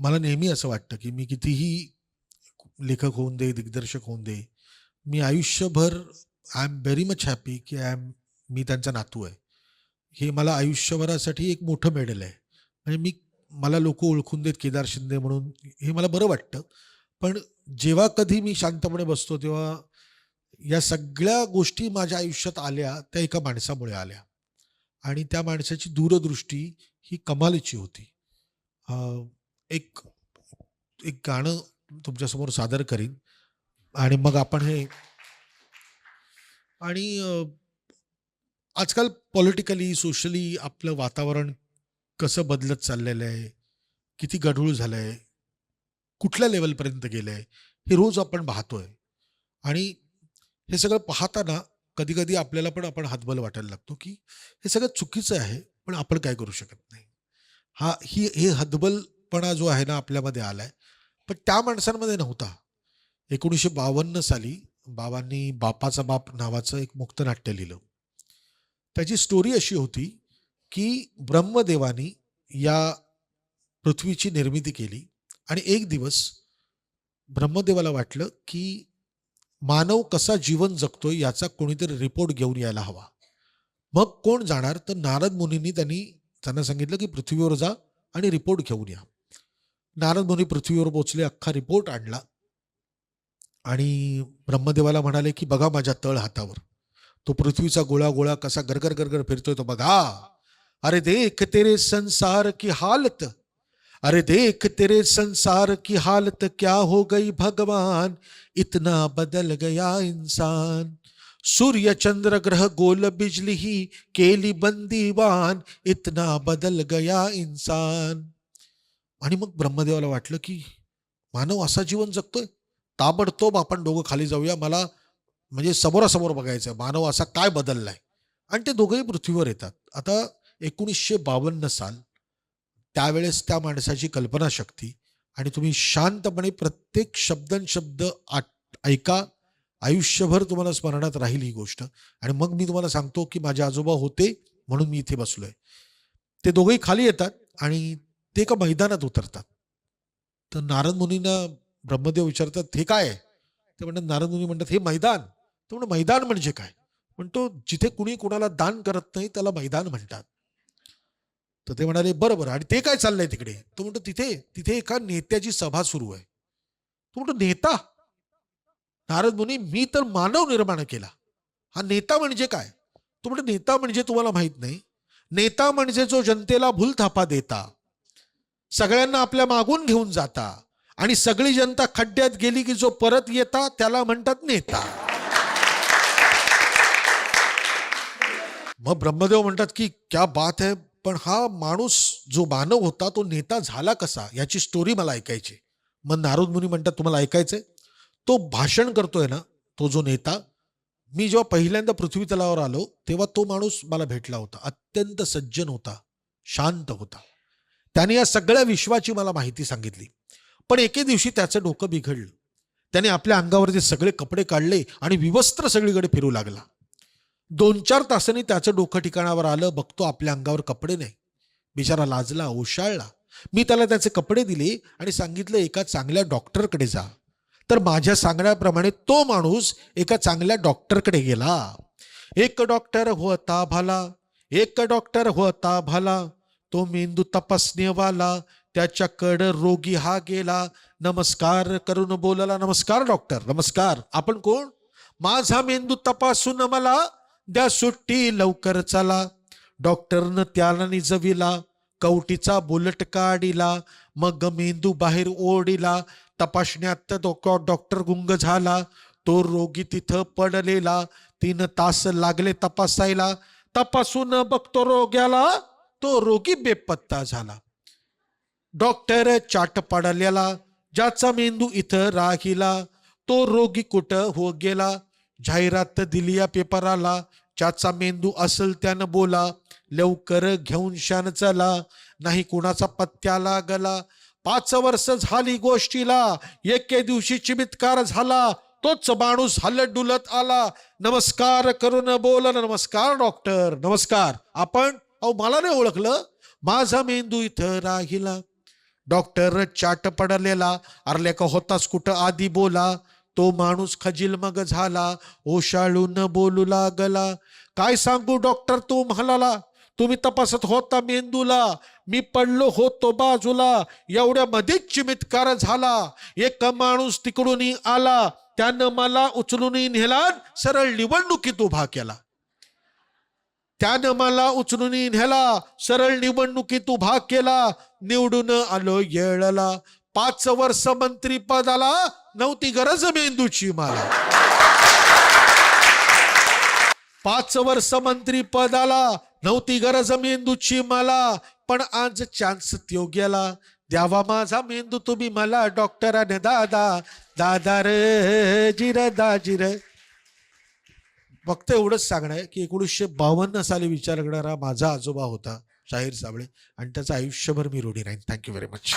मला नेहमी असं वाटतं की मी कितीही लेखक होऊन दे दिग्दर्शक होऊन दे मी आयुष्यभर I am very much happy की आय एम मी त्यांचा नातू आहे. हे मला आयुष्यभरासाठी एक मोठं मेडल आहे. म्हणजे मी मला लोक ओळखून देत केदार शिंदे म्हणून हे मला बरं वाटतं. पण जेव्हा कधी मी शांतपणे बसतो तेव्हा या सगळ्या गोष्टी माझ्या आयुष्यात आल्या त्या एका माणसामुळे आल्या. आणि त्या माणसाची दूरदृष्टी ही कमालीची होती. एक एक गाणं तुमच्यासमोर सादर करीन. आणि मग आपण हे आणि आजकाल पॉलिटिकली सोशली आपलं वातावरण कसं बदलत चाललेलं आहे? किती गढूळ झालं आहे कुठल्या लेवलपर्यंत गेलं आहे हे रोज आपण पाहतोय. आणि हे सगळं पाहताना कधी कधी आपल्याला पण आपण हातबल वाटायला लागतो की हे सगळं चुकीचं आहे पण आपण काय करू शकत नाही. हा ही हे हतबलपणा जो आहे ना आपल्यामध्ये आला आहे पण त्या माणसांमध्ये नव्हता. एकोणीसशे बावन्न साली बाबांनी बापाचा बाप नावाचं एक मुक्तनाट्य लिहिलं. त्याची स्टोरी अशी होती की ब्रह्मदेवानी या पृथ्वीची निर्मिती केली आणि एक दिवस ब्रह्मदेवाला वाटलं की मानव कसा जीवन जगतोय याचा कोणीतरी रिपोर्ट घेऊन यायला हवा. मग कोण जाणार? तर नारद मुनींनी त्यांनी त्यांना सांगितलं की पृथ्वीवर जा आणि रिपोर्ट घेऊन या. नारद मुनी पृथ्वीवर पोचले अख्खा रिपोर्ट आणला. आणि ब्रह्मदेवाला म्हणाले की बघा माझ्या तळ हातावर. तो पृथ्वीचा गोळा गोळा कसा गरगर गरगर फिरतोय तो बघा. अरे देख तेरे संसार की हालत. अरे देख तेरे संसार की हालत क्या हो गई भगवान. इतना बदल गया इंसान. सूर्य चंद्र ग्रह गोल बिजली ही केली बंदीवान. इतना बदल गया इंसान. आणि मग ब्रह्मदेवाला वाटलं की मानव असा जीवन जगतोय. ताबडतोब आपण दोघं खाली जाऊया. मला म्हणजे समोरासमोर बघायचं मानव असा काय बदललाय? आणि ते दोघंही पृथ्वीवर येतात. आता एकोणीसशे बावन्न साल त्यावेळेस त्या माणसाची कल्पनाशक्ती आणि तुम्ही शांतपणे प्रत्येक शब्दन शब्द आट ऐका. आयुष्यभर तुम्हाला स्मरणात राहील ही गोष्ट. आणि मग मी तुम्हाला सांगतो की माझे आजोबा होते म्हणून मी इथे बसलोय. ते दोघेही खाली येतात आणि ते एका मैदानात उतरतात. तर नारद मुनींना ब्रह्मदेव विचारतात हे काय ते म्हणतात नारद मुनी म्हणतात हे मैदान. तर म्हणतो मैदान म्हणजे काय? म्हणतो जिथे कुणी कुणाला दान करत नाही त्याला मैदान म्हणतात. तर ते म्हणाले बरं बरं आणि ते काय चाललंय तिकडे? तो म्हणतो तिथे तिथे एका नेत्याची सभा सुरू आहे. तो म्हणतो नेता? नारद मुनी मी तर मानव निर्माण केला. हा नेता म्हणजे काय? तो म्हणतो नेता म्हणजे तुम्हाला माहीत नाही. नेता म्हणजे जो जनतेला भूलथापा देता. सगळ्यांना आपल्या मागून घेऊन जाता. आणि सगळी जनता खड्ड्यात गेली की जो परत येता त्याला म्हणतात नेता. मग ब्रह्मदेव म्हणतात की क्या बात आहे पण हा माणूस जो मानव होता तो नेता झाला कसा? याची स्टोरी मला ऐकायची मग नारद मुनी म्हणतात तुम्हाला ऐकायचंय? तो भाषण करतोय ना तो जो नेता मी जेव्हा पहिल्यांदा पृथ्वी तलावर आलो तेव्हा तो माणूस मला भेटला होता. अत्यंत सज्जन होता शांत होता. त्याने या सगळ्या विश्वाची मला माहिती सांगितली. पण एके दिवशी त्याचं डोकं बिघडलं. त्याने आपल्या अंगावरचे सगळे कपडे काढले आणि विवस्त्र सगळीकडे फिरू लागला. दोन चार तासांनी त्याचं डोकं ठिकाणावर आलं बघतो आपल्या अंगावर कपडे नाही. बिचारा लाजला ओशाळला. मी त्याला त्याचे कपडे दिले आणि सांगितलं एका चांगल्या डॉक्टरकडे जा. तर माझ्या सांगण्याप्रमाणे तो माणूस एका चांगल्या डॉक्टरकडे गेला. एक डॉक्टर होता भाला एक डॉक्टर होता भाला. तो मेंदू तपासणेवाला त्याच्याकडं रोगी हा गेला. नमस्कार करून बोलला नमस्कार डॉक्टर नमस्कार. आपण कोण? माझा मेंदू तपासून मला द्या सुट्टी लवकर चला. डॉक्टरनं त्याला निजविला कवटीचा बुलट काढिला मग मेंदू बाहेर ओढिला. तपासण्यात डॉक्टर गुंग झाला. तो रोगी तिथं पडलेला. तीन तास लागले तपासायला. तपासून बघतो रोग्याला. तो रोगी बेपत्ता झाला. डॉक्टर चाट पडलेला ज्याचा मेंदू इथं राहिला तो रोगी कुठं हो गेला? जाहिरात दिली या पेपराला ज्याचा मेंदू असेल त्यानं बोला लवकर घेऊन शान चला नाही कुणाचा पत्त्या लागला. पाच वर्ष झाली गोष्टीला एके दिवशी चिमित्कार झाला तोच माणूस हलत डुलत आला. नमस्कार करून बोल नमस्कार डॉक्टर नमस्कार. आपण अहो मला नाही ओळखलं. माझा मेंदू इथं राहिला. डॉक्टर चाट पडलेला. अरले का होतास कुठं? आधी बोला. तो माणूस खजील मग झाला. ओशाळून बोलू लागला. काय सांगू डॉक्टर तू म्हणाला? तुम्ही तपासत होता मेंदूला? मी पडलो होतो बाजूला. एवढ्या मध्येच चिमितकार झाला. एक माणूस तिकडून आला. त्यानं मला उचलून नेला. सरळ निवडणुकीत उभा केला. त्यानं मला उचलून नेला सरळ निवडणुकीत उभा केला. निवडून आलो येळला. पाच वर्ष मंत्री पदाला नव्हती गरज मेंदूची मला. पाच वर्ष मंत्री पदाला नव्हती गरज मेंदूची मला. पण आज चान्स त्यो गेला. द्यावा माझा मेंदू तुम्ही मला डॉक्टराने दादा. दादा रे जिर दाजिर फक्त एवढंच सांगणं आहे की एकोणीसशे बावन्न साली विचार करणारा माझा आजोबा होता शाहीर साबळे. आणि त्याचं आयुष्यभर मी रोडी राहीन. Thank you very much